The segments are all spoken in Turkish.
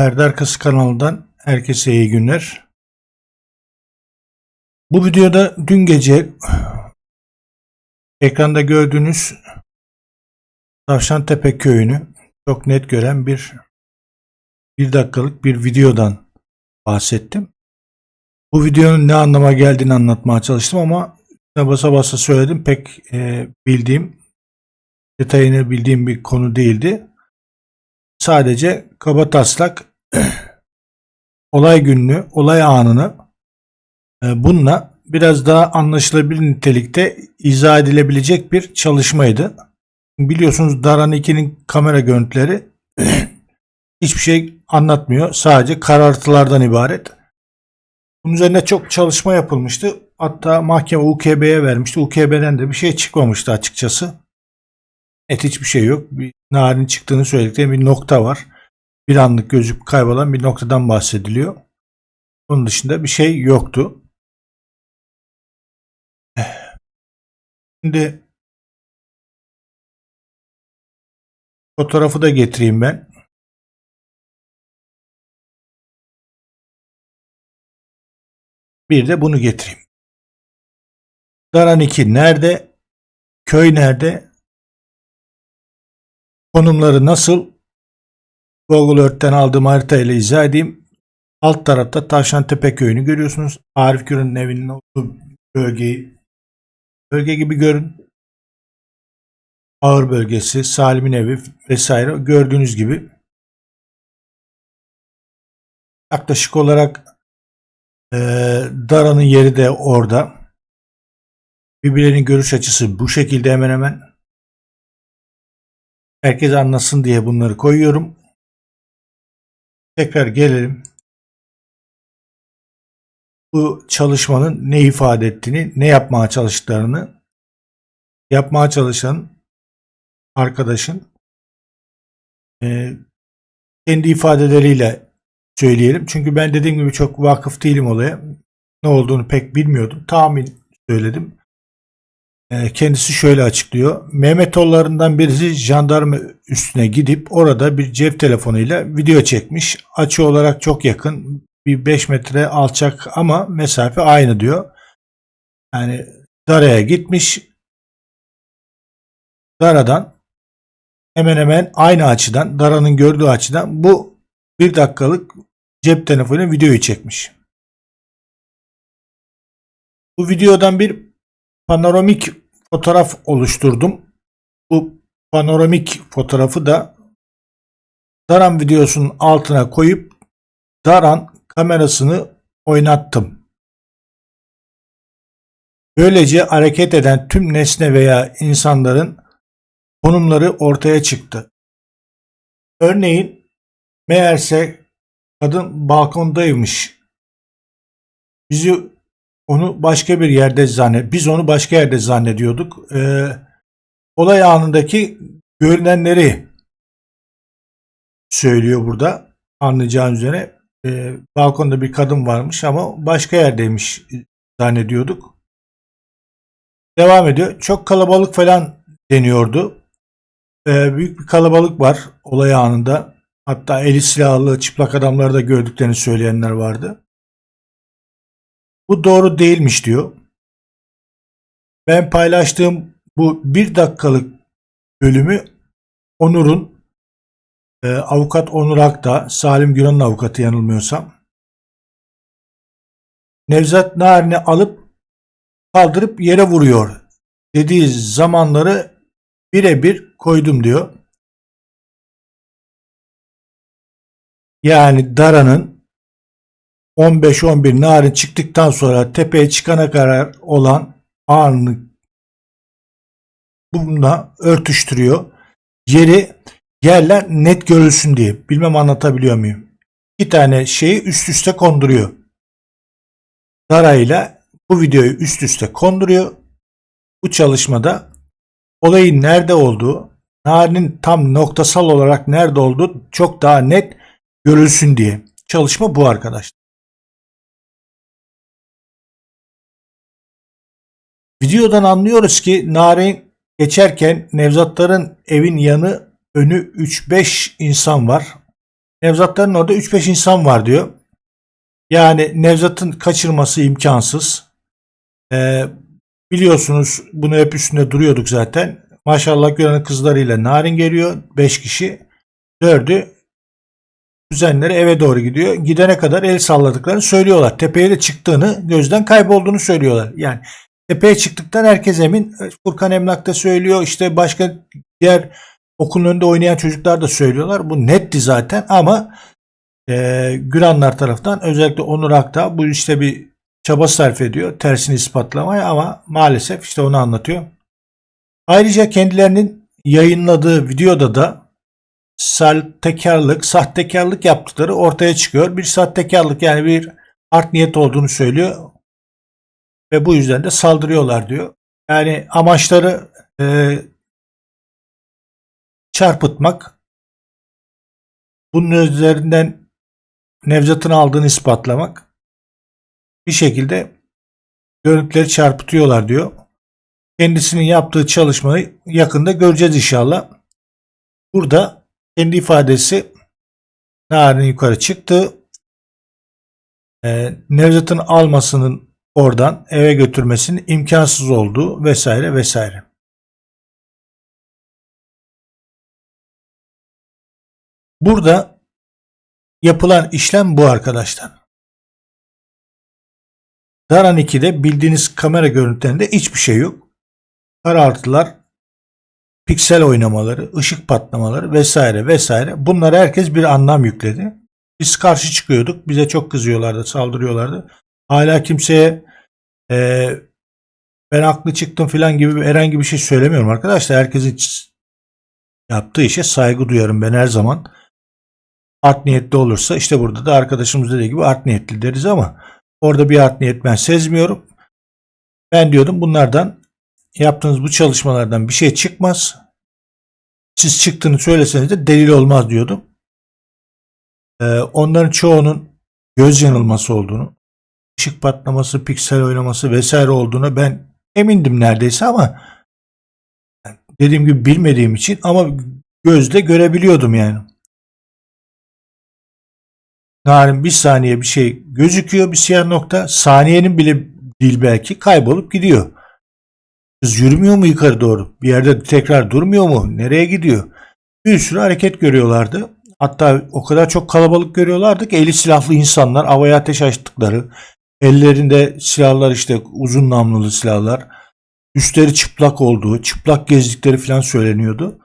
Perde Arkası kanalından herkese iyi günler. Bu videoda dün gece ekranda gördüğünüz Tavşantepe köyünü çok net gören bir bir dakikalık bir videodan bahsettim. Bu videonun ne anlama geldiğini anlatmaya çalıştım ama basa basa söyledim. Pek e, bildiğim, detayını bildiğim bir konu değildi. Sadece kaba taslak olay gününü, olay anını e, bununla biraz daha anlaşılabilir nitelikte izah edilebilecek bir çalışmaydı. Biliyorsunuz Daran 2'nin kamera görüntüleri hiçbir şey anlatmıyor. Sadece karartılardan ibaret. Bunun üzerine çok çalışma yapılmıştı. Hatta mahkeme UKB'ye vermişti. UKB'den de bir şey çıkmamıştı açıkçası. Et hiçbir şey yok. Bir narin çıktığını söyledikleri bir nokta var. Bir anlık gözüp kaybolan bir noktadan bahsediliyor. Onun dışında bir şey yoktu. Şimdi fotoğrafı da getireyim ben. Bir de bunu getireyim. Daran 2 nerede? Köy nerede? Konumları nasıl? Google Earth'ten aldığım harita ile izah edeyim. Alt tarafta Tavşantepe köyünü görüyorsunuz. Arif Gür'ün evinin olduğu bölgeyi bölge gibi görün. Ağır bölgesi, Salim'in evi vesaire gördüğünüz gibi yaklaşık olarak e, Dara'nın yeri de orada. Birbirlerinin görüş açısı bu şekilde hemen hemen. Herkes anlasın diye bunları koyuyorum. Tekrar gelelim. Bu çalışmanın ne ifade ettiğini, ne yapmaya çalıştıklarını, yapmaya çalışan arkadaşın e, kendi ifadeleriyle söyleyelim. Çünkü ben dediğim gibi çok vakıf değilim olaya. Ne olduğunu pek bilmiyordum. Tahmin söyledim. E, kendisi şöyle açıklıyor. Mehmetoğullarından birisi jandarma üstüne gidip orada bir cep telefonuyla video çekmiş. Açı olarak çok yakın. Bir 5 metre alçak ama mesafe aynı diyor. Yani Dara'ya gitmiş. Dara'dan hemen hemen aynı açıdan, Dara'nın gördüğü açıdan bu bir dakikalık cep telefonuyla videoyu çekmiş. Bu videodan bir panoramik fotoğraf oluşturdum. Bu panoramik fotoğrafı da Daran videosunun altına koyup Daran kamerasını oynattım. Böylece hareket eden tüm nesne veya insanların konumları ortaya çıktı. Örneğin meğerse kadın balkondaymış. Bizi onu başka bir yerde zannet, biz onu başka yerde zannediyorduk. Ee, olay anındaki görünenleri söylüyor burada anlayacağın üzere. Ee, balkonda bir kadın varmış ama başka yerdeymiş zannediyorduk. Devam ediyor. Çok kalabalık falan deniyordu. Ee, büyük bir kalabalık var olay anında. Hatta eli silahlı çıplak adamları da gördüklerini söyleyenler vardı. Bu doğru değilmiş diyor. Ben paylaştığım bu bir dakikalık bölümü Onur'un e, avukat Onur Akta, Salim Güran'ın avukatı yanılmıyorsam Nevzat Narin'i alıp kaldırıp yere vuruyor dediği zamanları birebir koydum diyor. Yani Dara'nın 15-11 narin çıktıktan sonra tepeye çıkana kadar olan anını bununla örtüştürüyor. Yeri yerler net görülsün diye. Bilmem anlatabiliyor muyum? İki tane şeyi üst üste konduruyor. Dara ile bu videoyu üst üste konduruyor. Bu çalışmada olayın nerede olduğu, Narin'in tam noktasal olarak nerede olduğu çok daha net görülsün diye. Çalışma bu arkadaşlar. Videodan anlıyoruz ki Narin geçerken Nevzatların evin yanı önü 3-5 insan var. Nevzatların orada 3-5 insan var diyor. Yani Nevzat'ın kaçırması imkansız. Ee, biliyorsunuz bunu hep üstünde duruyorduk zaten. Maşallah gören kızlarıyla Narin geliyor. 5 kişi. 4'ü kuzenleri eve doğru gidiyor. Gidene kadar el salladıklarını söylüyorlar. Tepeye de çıktığını, gözden kaybolduğunu söylüyorlar. Yani tepeye çıktıktan herkes emin. Furkan Emlak da söylüyor. İşte başka diğer okulun önünde oynayan çocuklar da söylüyorlar. Bu netti zaten ama e, Güranlar taraftan özellikle Onur Akta bu işte bir çaba sarf ediyor tersini ispatlamaya ama maalesef işte onu anlatıyor. Ayrıca kendilerinin yayınladığı videoda da sahtekarlık, sahtekarlık yaptıkları ortaya çıkıyor. Bir sahtekarlık yani bir art niyet olduğunu söylüyor ve bu yüzden de saldırıyorlar diyor. Yani amaçları e, çarpıtmak, bunun üzerinden Nevzat'ın aldığını ispatlamak, bir şekilde görüntüleri çarpıtıyorlar diyor. Kendisinin yaptığı çalışmayı yakında göreceğiz inşallah. Burada kendi ifadesi Narin yukarı çıktı. Ee, Nevzat'ın almasının oradan eve götürmesinin imkansız olduğu vesaire vesaire. Burada yapılan işlem bu arkadaşlar. Daran 2'de bildiğiniz kamera görüntülerinde hiçbir şey yok. Karartılar, piksel oynamaları, ışık patlamaları vesaire vesaire. Bunlara herkes bir anlam yükledi. Biz karşı çıkıyorduk. Bize çok kızıyorlardı, saldırıyorlardı. Hala kimseye e, ben haklı çıktım falan gibi herhangi bir şey söylemiyorum arkadaşlar. Herkesin yaptığı işe saygı duyarım ben her zaman. Art niyetli olursa işte burada da arkadaşımız dediği gibi art niyetli deriz ama orada bir art niyet ben sezmiyorum. Ben diyordum bunlardan yaptığınız bu çalışmalardan bir şey çıkmaz. Siz çıktığını söyleseniz de delil olmaz diyordum. Ee, onların çoğunun göz yanılması olduğunu, ışık patlaması, piksel oynaması vesaire olduğuna ben emindim neredeyse ama dediğim gibi bilmediğim için ama gözle görebiliyordum yani. Narin bir saniye bir şey gözüküyor bir siyah nokta. Saniyenin bile değil belki kaybolup gidiyor. Kız yürümüyor mu yukarı doğru? Bir yerde tekrar durmuyor mu? Nereye gidiyor? Bir sürü hareket görüyorlardı. Hatta o kadar çok kalabalık görüyorlardı ki eli silahlı insanlar havaya ateş açtıkları, ellerinde silahlar işte uzun namlulu silahlar, üstleri çıplak olduğu, çıplak gezdikleri falan söyleniyordu.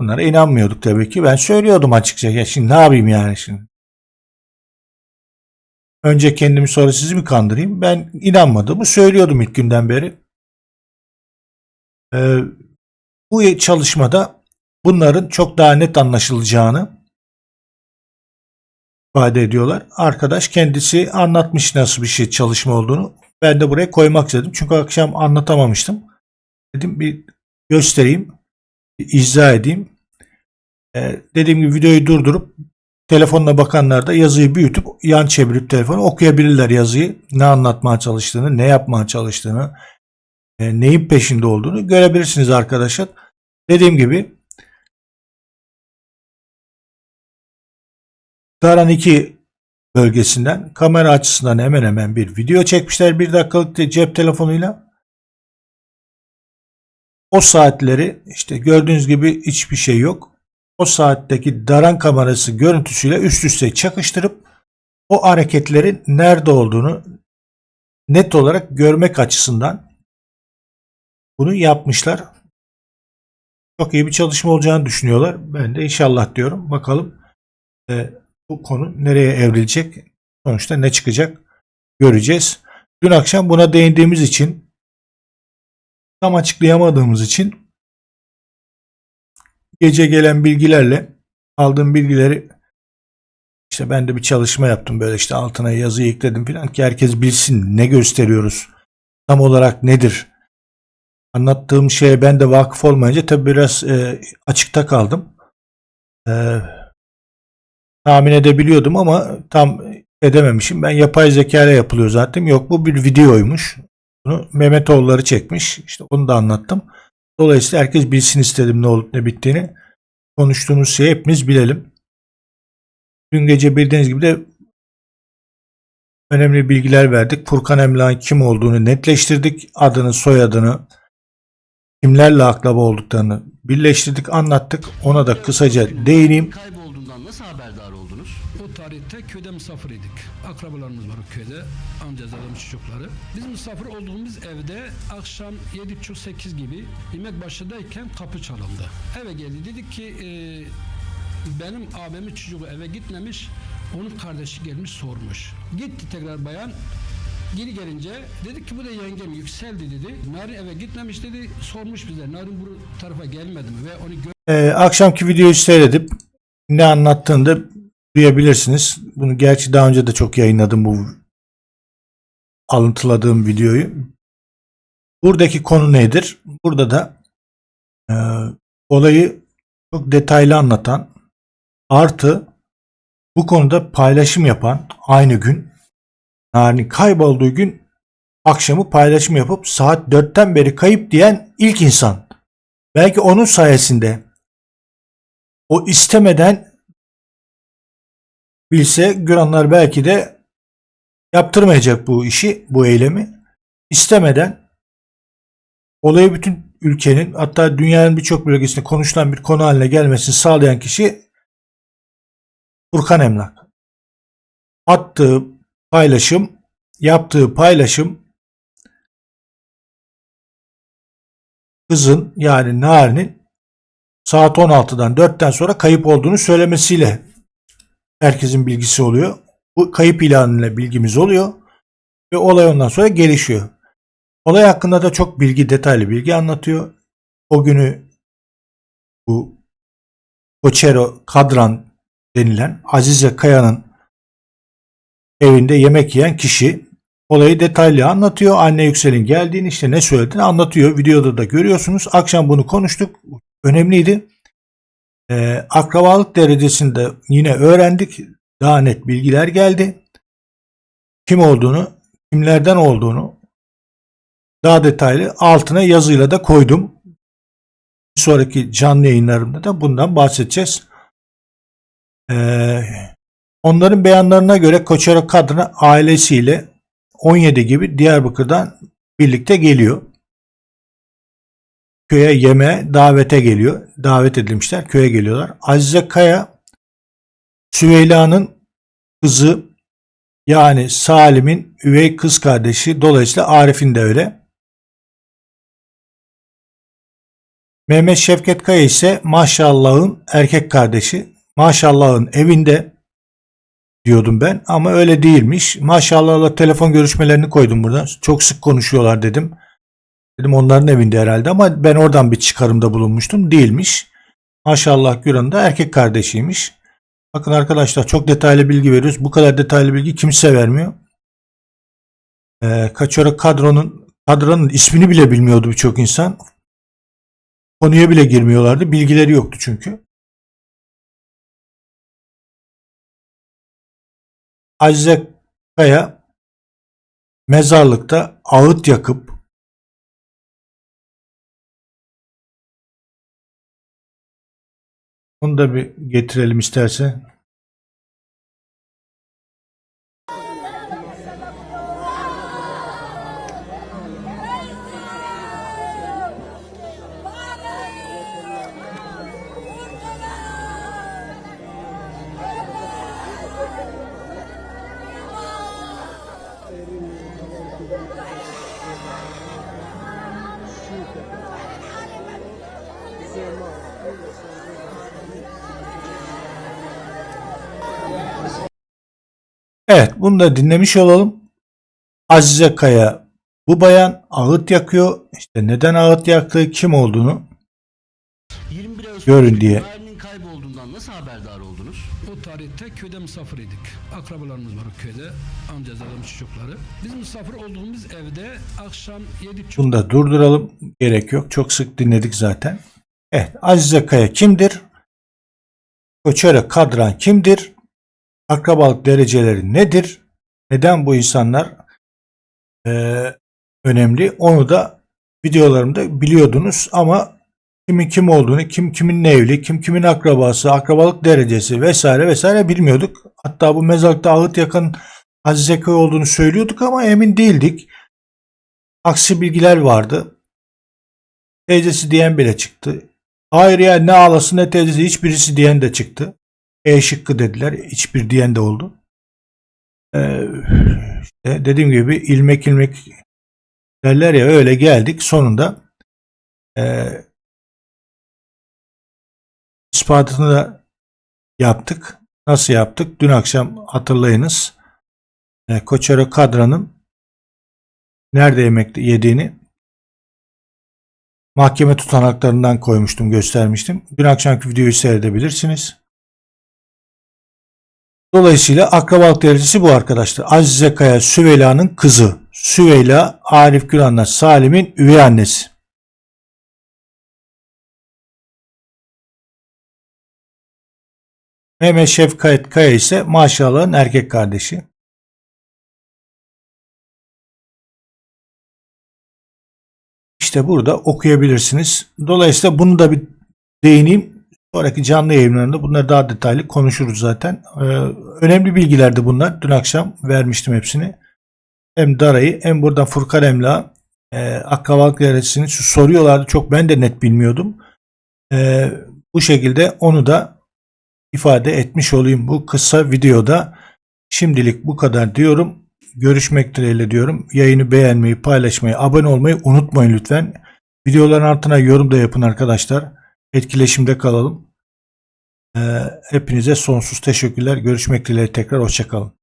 Bunlara inanmıyorduk tabii ki. Ben söylüyordum açıkça. Ya şimdi ne yapayım yani şimdi? Önce kendimi sonra sizi mi kandırayım? Ben inanmadığımı söylüyordum ilk günden beri. Ee, bu çalışmada bunların çok daha net anlaşılacağını ifade ediyorlar. Arkadaş kendisi anlatmış nasıl bir şey çalışma olduğunu. Ben de buraya koymak istedim. Çünkü akşam anlatamamıştım. Dedim bir göstereyim, bir izah edeyim. Ee, dediğim gibi videoyu durdurup telefonla bakanlar da yazıyı büyütüp yan çevirip telefonu okuyabilirler yazıyı. Ne anlatmaya çalıştığını, ne yapmaya çalıştığını, e, neyin peşinde olduğunu görebilirsiniz arkadaşlar. Dediğim gibi Taran 2 bölgesinden kamera açısından hemen hemen bir video çekmişler bir dakikalık cep telefonuyla. O saatleri işte gördüğünüz gibi hiçbir şey yok o saatteki daran kamerası görüntüsüyle üst üste çakıştırıp o hareketlerin nerede olduğunu net olarak görmek açısından bunu yapmışlar. Çok iyi bir çalışma olacağını düşünüyorlar. Ben de inşallah diyorum. Bakalım e, bu konu nereye evrilecek? Sonuçta ne çıkacak? Göreceğiz. Dün akşam buna değindiğimiz için tam açıklayamadığımız için gece gelen bilgilerle aldığım bilgileri işte ben de bir çalışma yaptım böyle işte altına yazı ekledim falan ki herkes bilsin ne gösteriyoruz. Tam olarak nedir? Anlattığım şeye ben de vakıf olmayınca tabi biraz e, açıkta kaldım. E, tahmin edebiliyordum ama tam edememişim. Ben yapay zeka ile yapılıyor zaten. Yok bu bir videoymuş. Bunu Mehmetoğulları çekmiş. İşte onu da anlattım. Dolayısıyla herkes bilsin istedim ne olup ne bittiğini. konuştuğumuz şeyi hepimiz bilelim. Dün gece bildiğiniz gibi de önemli bilgiler verdik. Furkan Emlak'ın kim olduğunu netleştirdik. Adını, soyadını, kimlerle akraba olduklarını birleştirdik, anlattık. Ona da kısaca değineyim. Köyde misafiriydik. Akrabalarımız var köyde. Amcalarım, çocukları. Biz misafir olduğumuz evde akşam 7.30-8 gibi yemek başındayken kapı çalındı. Eve geldi. Dedik ki e, benim abimin çocuğu eve gitmemiş. Onun kardeşi gelmiş sormuş. Gitti tekrar bayan. Geri gelince dedik ki bu da yengem yükseldi dedi. Narin eve gitmemiş dedi. Sormuş bize. Narin bu tarafa gelmedi mi? Ve onu gö- Ee, akşamki videoyu seyredip ne anlattığını da duyabilirsiniz. Bunu gerçi daha önce de çok yayınladım bu alıntıladığım videoyu. Buradaki konu nedir? Burada da e, olayı çok detaylı anlatan artı bu konuda paylaşım yapan aynı gün yani kaybolduğu gün akşamı paylaşım yapıp saat 4'ten beri kayıp diyen ilk insan. Belki onun sayesinde o istemeden bilse Güranlar belki de yaptırmayacak bu işi, bu eylemi. İstemeden olayı bütün ülkenin hatta dünyanın birçok bölgesinde konuşulan bir konu haline gelmesini sağlayan kişi Furkan Emlak. Attığı paylaşım, yaptığı paylaşım kızın yani Nari'nin saat 16'dan 4'ten sonra kayıp olduğunu söylemesiyle herkesin bilgisi oluyor. Bu kayıp ilanıyla bilgimiz oluyor ve olay ondan sonra gelişiyor. Olay hakkında da çok bilgi, detaylı bilgi anlatıyor. O günü bu Koçero Kadran denilen Azize Kaya'nın evinde yemek yiyen kişi olayı detaylı anlatıyor. Anne Yüksel'in geldiğini işte ne söylediğini anlatıyor. Videoda da görüyorsunuz. Akşam bunu konuştuk. Önemliydi. Ee, akrabalık derecesinde yine öğrendik. Daha net bilgiler geldi. Kim olduğunu, kimlerden olduğunu daha detaylı altına yazıyla da koydum. Bir sonraki canlı yayınlarımda da bundan bahsedeceğiz. Ee, onların beyanlarına göre Koçero Kadına ailesiyle 17 gibi Diyarbakır'dan birlikte geliyor. Köye yeme davete geliyor. Davet edilmişler. Köye geliyorlar. Azize Kaya Süveyla'nın kızı yani Salim'in üvey kız kardeşi. Dolayısıyla Arif'in de öyle. Mehmet Şevket Kaya ise Maşallah'ın erkek kardeşi. Maşallah'ın evinde diyordum ben ama öyle değilmiş. Maşallah'la telefon görüşmelerini koydum burada. Çok sık konuşuyorlar dedim. Dedim onların evinde herhalde ama ben oradan bir çıkarımda bulunmuştum. Değilmiş. Maşallah Güran da erkek kardeşiymiş. Bakın arkadaşlar çok detaylı bilgi veriyoruz. Bu kadar detaylı bilgi kimse vermiyor. Ee, Kaçora kadronun kadronun ismini bile bilmiyordu birçok insan. Konuya bile girmiyorlardı. Bilgileri yoktu çünkü. Azize Kaya mezarlıkta ağıt yakıp onu da bir getirelim isterse. Evet bunu da dinlemiş olalım. Azize Kaya bu bayan ağıt yakıyor. İşte neden ağıt yaktığı kim olduğunu 21 Ağustos Görün diye. Narin'in kaybolduğundan nasıl haberdar oldunuz? O tarihte köyde misafiriydik. Akrabalarımız var o köyde. Amcalarım, çocukları. Biz misafir olduğumuz evde akşam 7.30 Bunu da durduralım. Gerek yok. Çok sık dinledik zaten. Evet. Azize Kaya kimdir? Koçere Kadran kimdir? Akrabalık dereceleri nedir? Neden bu insanlar eee, önemli? Onu da videolarımda biliyordunuz ama kimin kim olduğunu, kim kimin evli, kim kimin akrabası, akrabalık derecesi vesaire vesaire bilmiyorduk. Hatta bu mezarlıkta ağıt yakın Azize Köy olduğunu söylüyorduk ama emin değildik. Aksi bilgiler vardı. Teyzesi diyen bile çıktı. Hayır ya ne ağlası ne teyzesi hiçbirisi diyen de çıktı. E şıkkı dediler. Hiçbir diyen de oldu. Ee, işte dediğim gibi ilmek ilmek derler ya öyle geldik. Sonunda ee, ispatını da yaptık. Nasıl yaptık? Dün akşam hatırlayınız. E, Koçero Kadra'nın nerede yemek yediğini mahkeme tutanaklarından koymuştum, göstermiştim. Dün akşamki videoyu seyredebilirsiniz. Dolayısıyla akrabalık derecesi bu arkadaşlar. Azize Kaya Süveyla'nın kızı. Süveyla Arif Gülan'la Salim'in üvey annesi. Mehmet Şefkat Kaya ise maşallahın erkek kardeşi. İşte burada okuyabilirsiniz. Dolayısıyla bunu da bir değineyim. Sonraki canlı yayınlarında bunları daha detaylı konuşuruz zaten. Ee, önemli bilgilerdi bunlar. Dün akşam vermiştim hepsini. Hem Dara'yı hem buradan Furkan Emla e, akrabalık derecesini soruyorlardı. Çok ben de net bilmiyordum. Ee, bu şekilde onu da ifade etmiş olayım bu kısa videoda. Şimdilik bu kadar diyorum. Görüşmek dileğiyle diyorum. Yayını beğenmeyi, paylaşmayı, abone olmayı unutmayın lütfen. Videoların altına yorum da yapın arkadaşlar. Etkileşimde kalalım. Ee, hepinize sonsuz teşekkürler. Görüşmek dileğiyle tekrar hoşçakalın.